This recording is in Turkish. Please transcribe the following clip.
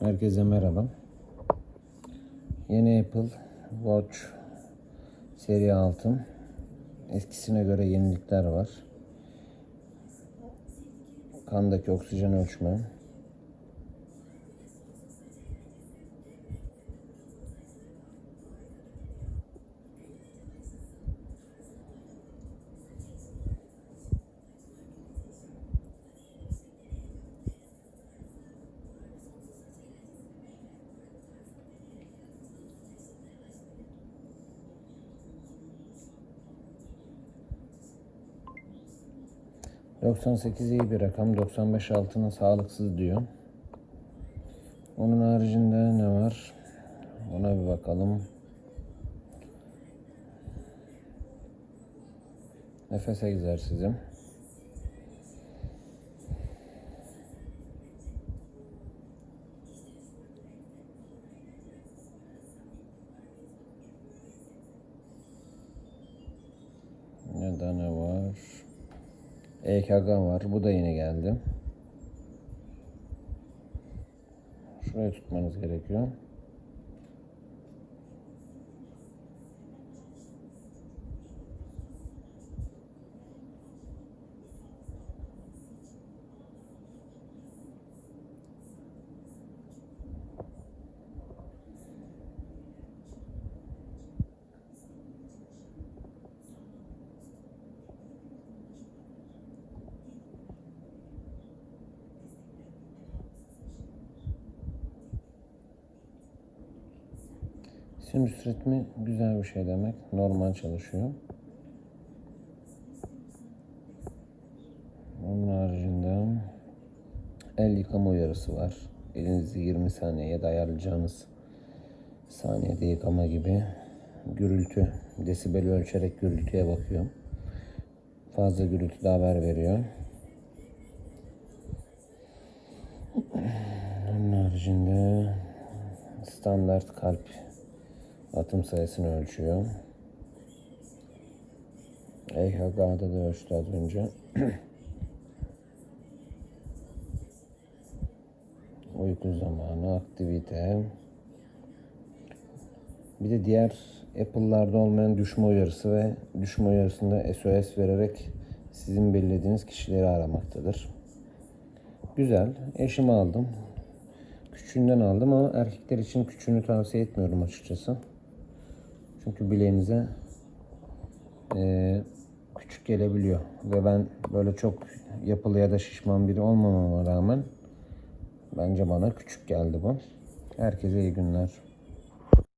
Herkese merhaba. Yeni Apple Watch seri altın. Eskisine göre yenilikler var. Kandaki oksijen ölçme. ...98 iyi bir rakam. 95 altına sağlıksız diyor. Onun haricinde ne var? Ona bir bakalım. Nefes egzersizi. Ne da ne var? EKG var. Bu da yeni geldi. Şurayı tutmanız gerekiyor. Sinüs ritmi güzel bir şey demek. Normal çalışıyor. Onun haricinde el yıkama uyarısı var. Elinizi 20 saniyeye ayarlayacağınız saniyede yıkama gibi gürültü, desibeli ölçerek gürültüye bakıyor. Fazla gürültü haber veriyor. Onun haricinde standart kalp atım sayısını ölçüyor. EKG'da da ölçtü az önce. Uyku zamanı, aktivite. Bir de diğer Apple'larda olmayan düşme uyarısı ve düşme uyarısında SOS vererek sizin belirlediğiniz kişileri aramaktadır. Güzel. Eşimi aldım. Küçüğünden aldım ama erkekler için küçüğünü tavsiye etmiyorum açıkçası. Çünkü bileğinize eee, küçük gelebiliyor. Ve ben böyle çok yapılı ya da şişman biri olmamama rağmen bence bana küçük geldi bu. Herkese iyi günler.